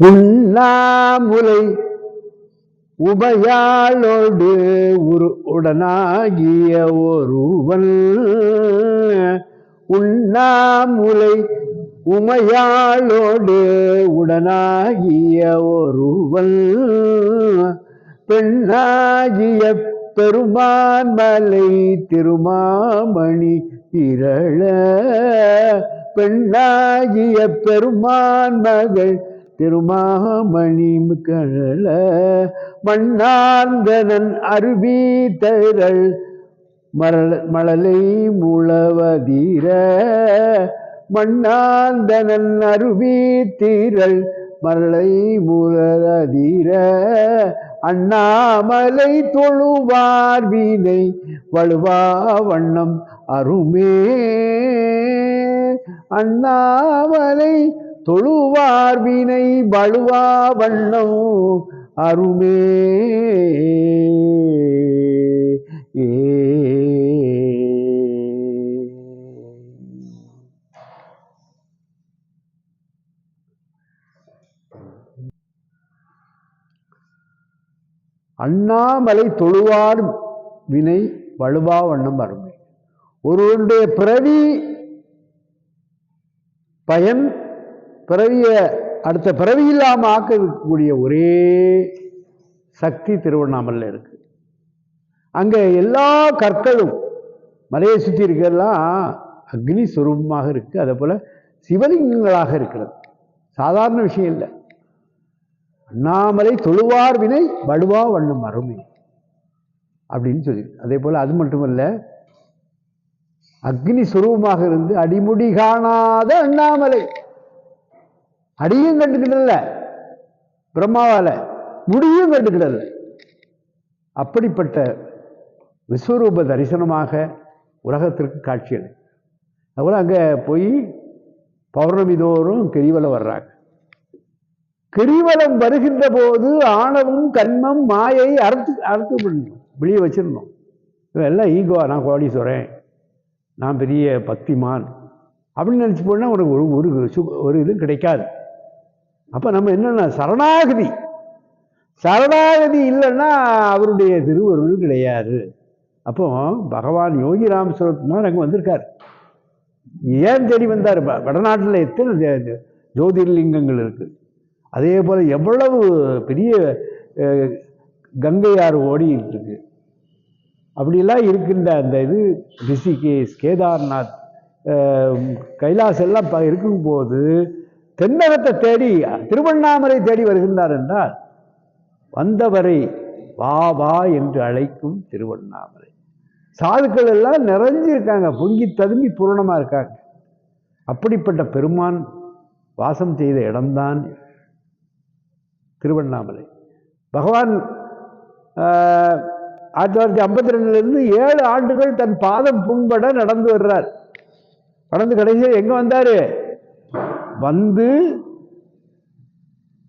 உண்ணாமுலை உபயாளோடு உரு உடனாகிய ஒருவன். உண்ணாமுலை உமையாளோடு உடனாகிய ஒருவன். பெண்ணாகிய பெருமான் மலை திருமாமணி திரள. பெண்ணாகிய பெருமான் மகள் திருமாமணி கழல மண்ணாந்தனன் அருவி தரள் மரள மழலை முழவதீர மண்ணாந்தனன் அருவி தீரல் மரளை முழதீர அண்ணாமலை தொழுவார் வீணை வழுவா வண்ணம் அருமே அண்ணாமலை தொழுவார் வினை வழுவா வண்ணம் அருமே. ஏ. அண்ணாமலை தொழுவார் வினை வலுவா வண்ணம் அருமை. ஒருவனுடைய பிறவி பயன் பிறவிய அடுத்த பிறவி இல்லாம ஆக்கக்கூடிய ஒரே சக்தி திருவண்ணாமலையில் இருக்குது அங்கே எல்லா கற்களும் மலையை சுற்றி இருக்கிறதெல்லாம் அக்னி சுரூபமாக இருக்குது அதே போல் சிவலிங்கங்களாக இருக்கிறது. சாதாரண விஷயம் இல்லை. அண்ணாமலை தொழுவார் வினை வடுவா வண்ணம் அருமை அப்படின்னு சொல்லி அதே போல் அது மட்டுமல்ல அக்னி சுரூபமாக இருந்து அடிமுடி காணாத அண்ணாமலை அடியும் கண்டுக்கிடல. பிரம்மாவால முடியும் கண்டுக்கிடல. அப்படிப்பட்ட விஸ்வரூப தரிசனமாக உலகத்திற்கு காட்சியளி அதுபோல் அங்கே போய் பௌர்ணமி தோறும் கிரிவலம் வர்றாங்க. கிரிவலம் வருகின்ற போது ஆணவம் கண்மம் மாயை அறுத்து அறுத்து பண்ணணும் வெளியே வச்சிடணும். இவன் எல்லாம் ஈகோ நான் கோடீஸ்வரன் நான் பெரிய பக்திமான் அப்படின்னு நினச்சி போனால் உனக்கு ஒரு ஒரு சு- ஒரு இதுவும் கிடைக்காது. அப்போ நம்ம என்னென்ன சரணாகதி. சரணாகதி இல்லைன்னா அவருடைய திருவருள் கிடையாது. அப்போ பகவான் யோகி ராமசுரத்குமார் அங்கே வந்திருக்கார். ஏன் தேடி வந்தார்? வடநாட்டில் எத்தனை ஜோதிர்லிங்கங்கள் இருக்குது அதே போல் எவ்வளவு பெரிய கங்கை ஆறு ஓடிட்டு இருக்கு. அப்படிலாம் இருக்கின்ற அந்த இது ரிஷிகேஷ் கேதார்நாத் கைலாஸ் எல்லாம் இருக்கும்போது தென்னகத்தை தேடி திருவண்ணாமலை தேடி வருகின்றார் என்றால் வந்தவரை வா வா என்று அழைக்கும் திருவண்ணாமலை. சாதுக்கள் எல்லாம் நிறைஞ்சிருக்காங்க பொங்கி ததும்பி பூரணமாக இருக்காங்க. அப்படிப்பட்ட பெருமான் வாசம் செய்த இடம்தான் திருவண்ணாமலை. பகவான் ஆயிரத்தி தொள்ளாயிரத்தி ஐம்பத்தி ரெண்டுலேருந்து ஏழு ஆண்டுகள் தன் பாதம் புண்பட நடந்து வர்றார். நடந்து கடைசியில் எங்கே வந்தார்? வந்து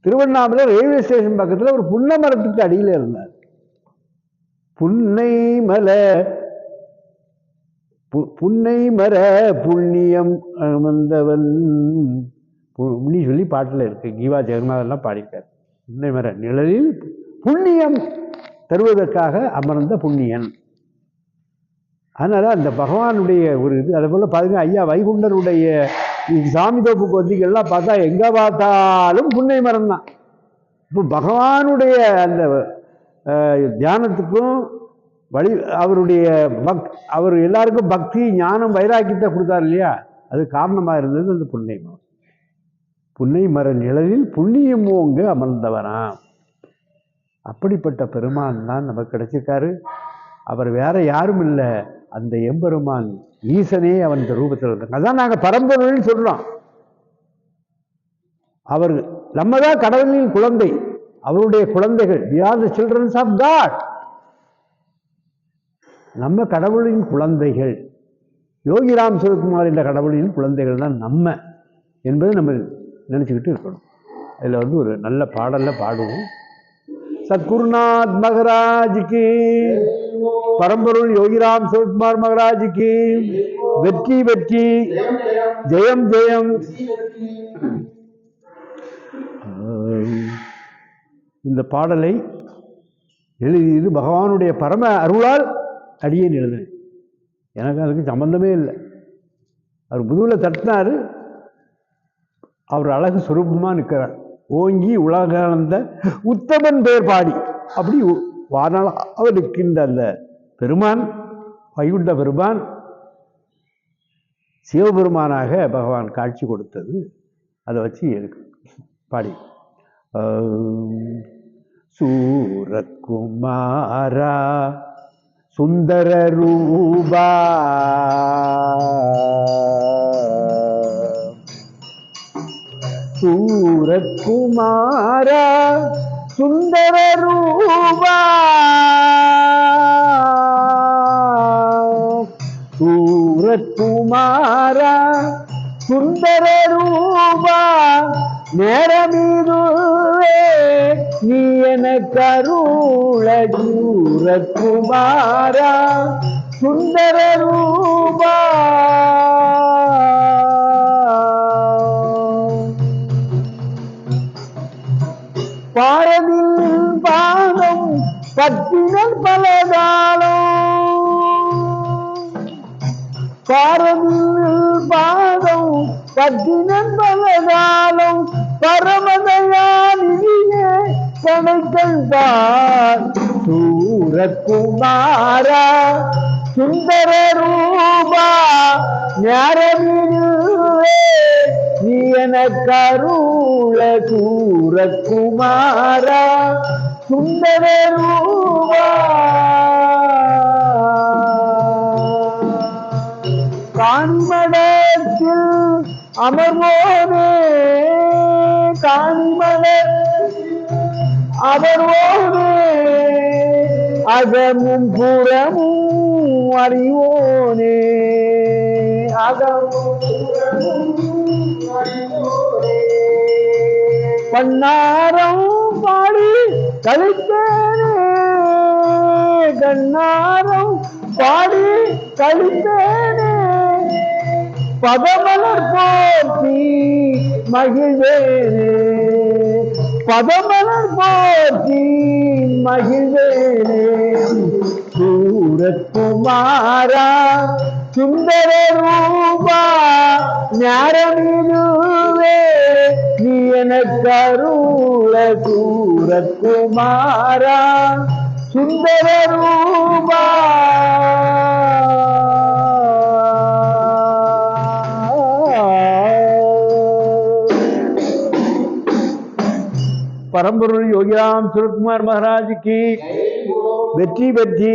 திருவண்ணாமலை ரயில்வே ஸ்டேஷன் பக்கத்தில் ஒரு புன்னை மரத்துக்கு அடியில் இருந்தார். புன்னை மலை பு- புன்னை மர புண்ணியம் அமர்ந்தவன். புண்ணி சொல்லி பாட்டில் இருக்கு. கீவா ஜெகநாதெல்லாம் பாடிட்டார் புன்னை மர நிழலில் புண்ணியம் தருவதற்காக அமர்ந்த புண்ணியன். அதனால் அந்த பகவானுடைய ஒரு இது அதே போல் பார்த்தீங்கன்னா ஐயா வைகுண்டருடைய சாமி தோப்பு கொத்திகள்லாம் பார்த்தா எங்கே பார்த்தாலும் புன்னை மரம் தான் இப்போ பகவானுடைய அந்த தியானத்துக்கும் வழி அவருடைய பக் அவர் எல்லாருக்கும் பக்தி ஞானம் வைராக்கியத்தை கொடுத்தார் இல்லையா? அது காரணமாக இருந்தது அந்த புன்னை மரம். புன்னை மர நிழலில் புண்ணியம் ஓங்க அமர்ந்தவராம். அப்படிப்பட்ட பெருமான் தான் நமக்கு கிடைச்சிருக்காரு. அவர் வேற யாரும் இல்லை. அந்த எம்பெருமான் ஈசனே அவன் இந்த ரூபத்தில் இருந்தாங்க அதான் நாங்கள் பரம்பொருள்னு சொல்கிறோம் அவர் நம்ம தான் கடவுளின் குழந்தை. அவருடைய குழந்தைகள் we are the childrens of God நம்ம கடவுளின் குழந்தைகள். யோகிராம் சிவகுமார் என்ற கடவுளின் குழந்தைகள் தான் நம்ம என்பதை நம்ம நினச்சிக்கிட்டு இருக்கணும். அதில் வந்து ஒரு நல்ல பாடலில் பாடுவோம். சத்குருநாத் மகராஜுக்கு. பரம்பொருள் யோகிராம் சிவகுமார் மகராஜுக்கு. வெற்றி வெற்றி. ஜெயம் ஜெயம். இந்த பாடலை எழுதியது பகவானுடைய பரம அருளால் அடியேன் எழுதினேன் எனக்கு அதுக்கு சம்பந்தமே இல்லை. அவர் முதுகில் தட்டினார். அவர் அழகு சுரூபமாக நிற்கிறார் ஓங்கி உலகானந்த உத்தமன் பேர் பாடி. அப்படி வானால் அவர் நிற்கின்ற அந்த பெருமான் வைகுண்ட பெருமான் சிவபெருமானாக பகவான் காட்சி கொடுத்தது. அதை வச்சு எடுக்கு பாடி. சூரக்குமாரா சுந்தர ரூபா. சூரத்குமாரா சுந்தர ரூபா. சூரத்குமாரா சுந்தர ரூபா. நேரமீதுவே நீ என அருள சூரத்குமாரா சுந்தர ரூபா. பாதம் பத்தினல் பலகாலம் பாரதியில் பாதம் பத்தினன் பலகாலம் பரமதயானியே கணக்கல் பார் சூரகுமாரா சுந்தர ரூபா ஞாரமிருவே நீ என கருள சூரகுமாரா. சுந்தர ரூபா. காண்மடத்தில் அமர்வோனே. காண்மடத்தில் அமர்வோனே. அகமும் புறமும் அறிவோனே. அகமும் புறமும் அறிவோனே. பன்னாரம் பாடி. கழித்தேனே கண்ணாரம் பாடி. கழித்தேனே பதமலர் போற்றி மகிழ்வேனே. பதமலர் போற்றி மகிழ்வேனே. சூரக்குமாரா சுந்தர ரூபா ஞானமிதுவே. எனக்கு அருள சூரக்குமாரா சுந்தர ரூபா பரம்பொருள் யோகிராம் சுரத்குமார் மகாராஜுக்கு வெற்றி வெற்றி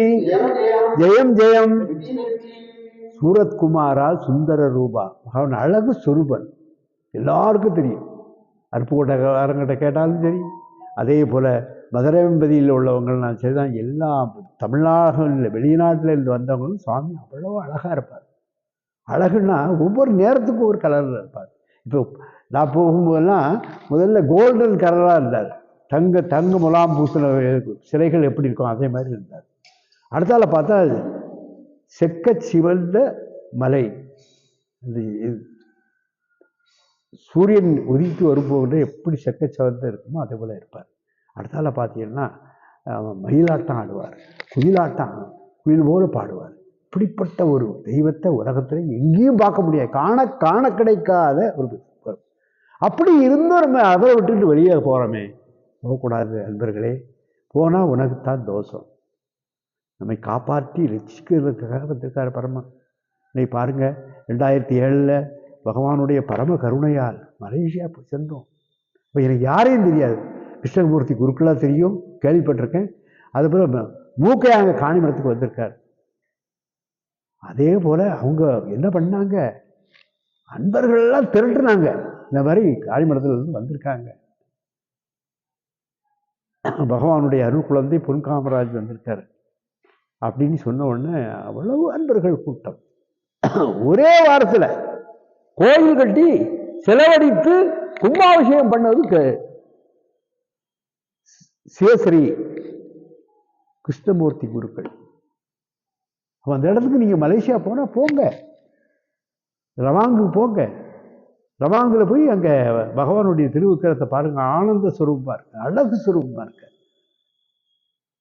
ஜெயம் ஜெயம். சூரத்குமாரா சுந்தர ரூபா அவன் அழகு சொருபன். எல்லாருக்கும் தெரியும். அருப்புக்கோட்டைக்காரங்கிட்ட கேட்டாலும் சரி. அதே போல் மதுரைம்பதியில் உள்ளவங்கள்லாம் சரி தான் எல்லா தமிழ்நாடு இல்லை வெளிநாட்டில் இருந்து வந்தவங்களும் சுவாமி அவ்வளோ அழகாக இருப்பார். அழகுன்னா ஒவ்வொரு நேரத்துக்கும் ஒரு கலரில் இருப்பார். இப்போ நான் போகும்போதெல்லாம் முதல்ல கோல்டன் கலராக இருந்தார். தங்க தங்க முலாம் பூசின சிலைகள் எப்படி இருக்கும் அதே மாதிரி இருந்தார். அடுத்தால பார்த்தா செக்க சிவந்த மலை. இந்த இது- சூரியன் உதித்து வரும்போது எப்படி செக்க இருக்குமோ அதே போல் இருப்பார். அடுத்தால பார்த்தீங்கன்னா மயிலாட்டம் ஆடுவார் குயிலாட்டம் குயில் போல பாடுவார். இப்படிப்பட்ட ஒரு தெய்வத்தை உலகத்தில் எங்கேயும் பார்க்க முடியாது. காண காண கிடைக்காத ஒரு அப்படி இருந்தும் நம்ம அதை விட்டுட்டு வெளியே போகிறோமே போகக்கூடாது அன்பர்களே. போனால் உனக்கு தான் தோஷம். நம்மை காப்பாற்றி ரசிக்கிறதுக்காக வந்திருக்கார் பரமன் இன்னைக்கு பாருங்கள் ரெண்டாயிரத்தி ஏழில் பகவானுடைய பரம கருணையால் மலேசியா போய் சென்றோம் இப்போ எனக்கு யாரையும் தெரியாது. கிருஷ்ணமூர்த்தி குருக்களாக தெரியும். கேள்விப்பட்டிருக்கேன். அதுபோல் மூக்கை அங்கே காணிமரத்துக்கு வந்திருக்கார். அதே போல் அவங்க என்ன பண்ணாங்க? அன்பர்கள்லாம் திரட்டுனாங்க. இந்த மாதிரி காளிமடத்துலேருந்து வந்திருக்காங்க. பகவானுடைய அருள் குழந்தை பொன் காமராஜ் அப்படின்னு சொன்ன உடனே அவ்வளவு அன்பர்கள் கூட்டம். ஒரே வாரத்தில் கோயில் கட்டி செலவழித்து கும்பாபிஷேகம் பண்ணது க- சிவஸ்ரீ கிருஷ்ணமூர்த்தி குருக்கள். அந்த இடத்துக்கு நீங்கள் மலேசியா போனால் போங்க. ரவாங்கு போங்க. ரவாங்கில் போய் அங்கே பகவானுடைய திருவுக்கிரத்தை பாருங்க. ஆனந்த ஸ்வரூபமாக இருக்கு. அழகு ஸ்வரூபமாக இருக்கு.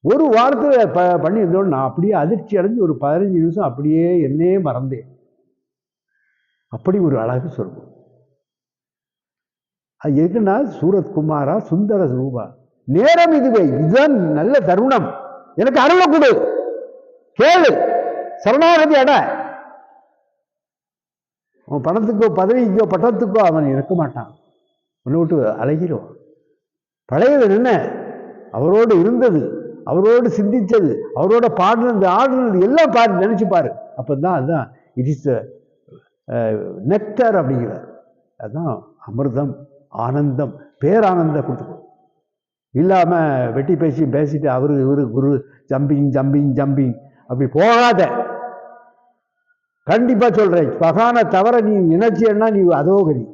ஒரு வாரத்தில் ப பண்ணியிருந்தோன்னு நான் அப்படியே அதிர்ச்சி அடைஞ்சு ஒரு பதினஞ்சு நிமிஷம் அப்படியே என்னையே மறந்தேன். அப்படி ஒரு அழகு சொல்வோம் அது எதுக்குன்னா சூரத் குமாரா சுந்தர ரூபா? நேரம் இதுவே இதுதான் நல்ல தருணம். எனக்கு அருளை கொடு. கேளு. சரணாகதி அட. உன் பணத்துக்கோ பதவிக்கோ பட்டத்துக்கோ அவன் இருக்க மாட்டான். உன்னை விட்டு அழகிடுவான் பழையது என்ன? அவரோடு இருந்தது அவரோடு சிந்தித்தது அவரோட பாடினது ஆடினது எல்லாம் பாரு நினச்சி பாரு. அப்பதான் அதுதான் இட் இஸ் நெக்டர் அப்படிங்கிறார். அதுதான் அமிர்தம் ஆனந்தம் பேரானந்தம் கொடுத்துக்கணும் இல்லாமல் வெட்டி பேசி பேசிட்டு அவரு இவரு குரு ஜம்பிங் ஜம்பிங் ஜம்பிங். அப்படி போகாத. கண்டிப்பாக சொல்கிறேன் பகான தவிர நீ நினைச்சேன்னா நீ அதோகதி.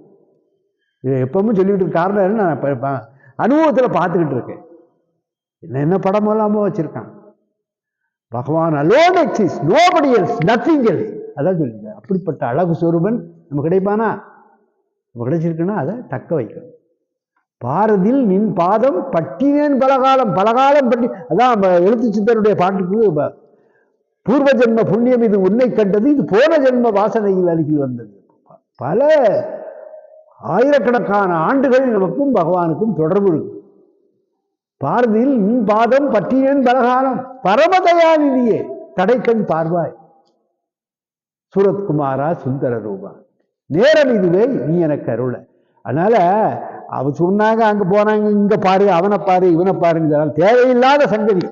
இதை எப்பவும் சொல்லிக்கிட்டு காரணம் என்ன நான் அனுபவத்தில் பார்த்துக்கிட்டு இருக்கேன். என்ன என்ன படம் எல்லாமோ வச்சிருக்கான். Bhagavan alone exists nobody else nothing else அதான் சொல்லுங்க அப்படிப்பட்ட அழகு சொரூபன் நம்ம கிடைப்பானா? நம்ம கிடைச்சிருக்குன்னா அதை தக்க வைக்கணும். பாரதில் நின் பாதம் பட்டினேன் பலகாலம் பலகாலம் பட்டி அதான் எழுத்து சித்தருடைய பாட்டுக்கு பூர்வ ஜென்ம புண்ணியம் இது உன்னை கண்டது இது போன ஜென்ம வாசனையில் அருகில் வந்தது. பல ஆயிரக்கணக்கான ஆண்டுகள் நமக்கும் பகவானுக்கும் தொடர்பு இருக்கு. பாரதியில் நின் பாதம் பட்டினேன் பலகாலம் பரமதயாநிதியே தடைக்கண் பார்வாய். சூரத்குமாரா சுந்தர ரூபா. நேரம் இதுவே நீ எனக்கு அருள. அதனால அவ சொன்னாங்க அங்க போனாங்க இங்க பாரு அவனை பாரு இவனை பாருங்க இதெல்லாம் தேவையில்லாத சங்கதி.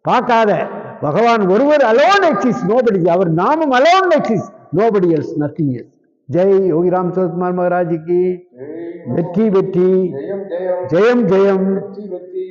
பார்க்காத. பகவான் ஒருவர் அலோன் எக்ஸிஸ் நோபடி அவர் நாமம் alone exists nobody else nothing else Jai Yogiram Sarathkumar மகாராஜுக்கு. வெற்றி வெற்றி. ஜெயம் ஜெயம். ஜெயம் ஜெயம். வெற்றி வெற்றி.